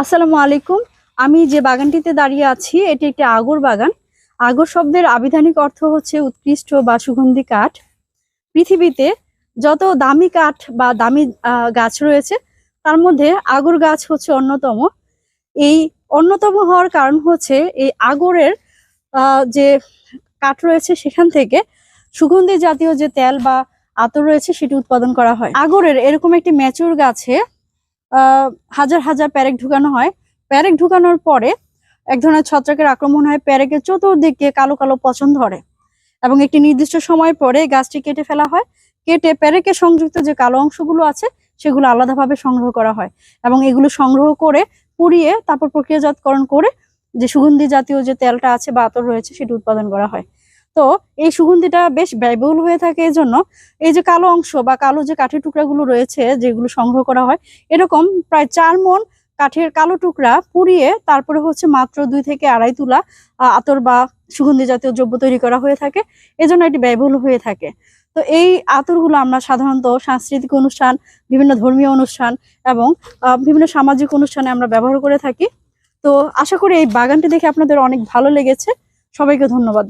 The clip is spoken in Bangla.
আসসালামু আলাইকুম। আমি যে বাগানটিতে দাঁড়িয়ে আছি, এটি একটি আগর বাগান। আগর শব্দের আবিধানিক অর্থ হচ্ছে উৎকৃষ্ট বা সুগন্ধি কাঠ। পৃথিবীতে যত দামি কাঠ বা দামি গাছ রয়েছে, তার মধ্যে আগর গাছ হচ্ছে অন্যতম। এই অন্যতম হওয়ার কারণ হচ্ছে এই আগরের যে কাঠ রয়েছে সেখান থেকে সুগন্ধি জাতীয় যে তেল বা আতর রয়েছে, সেটি উৎপাদন করা হয়। আগরের এরকম একটি ম্যাচুর গাছে হাজার হাজার প্যারেক ঢুকানো হয়। প্যারেক ঢুকানোর পরে এক ধরনের ছত্রাকের আক্রমণ হয়, প্যারেকের চতুর্দিকে কালো কালো পচন ধরে এবং একটি নির্দিষ্ট সময় পরে গাছটি কেটে ফেলা হয়। কেটে প্যারেকে সংযুক্ত যে কালো অংশগুলো আছে, সেগুলো আলাদাভাবে সংগ্রহ করা হয় এবং এগুলো সংগ্রহ করে পুড়িয়ে তারপর প্রক্রিয়াজাতকরণ করে যে সুগন্ধি জাতীয় যে তেলটা আছে বা আতর রয়েছে, সেটি উৎপাদন করা হয়। তো এই সুগন্ধিটা বেশ ব্যয়বহুল হয়ে থাকে এই জন্য এই যে কালো অংশ বা কালো যে কাঠের টুকরাগুলো রয়েছে যেগুলো সংগ্রহ করা হয়, এরকম প্রায় চার মন কাঠের কালো টুকরা পুড়িয়ে তারপরে হচ্ছে মাত্র দুই থেকে আড়াই তুলা আতর বা সুগন্ধি জাতীয় দ্রব্য তৈরি করা হয়ে থাকে, এজন্য এটি ব্যয়বহুল হয়ে থাকে। তো এই আতরগুলো আমরা সাধারণত সাংস্কৃতিক অনুষ্ঠান, বিভিন্ন ধর্মীয় অনুষ্ঠান এবং বিভিন্ন সামাজিক অনুষ্ঠানে আমরা ব্যবহার করে থাকি। তো আশা করি এই বাগানটি দেখে আপনাদের অনেক ভালো লেগেছে। সবাইকে ধন্যবাদ।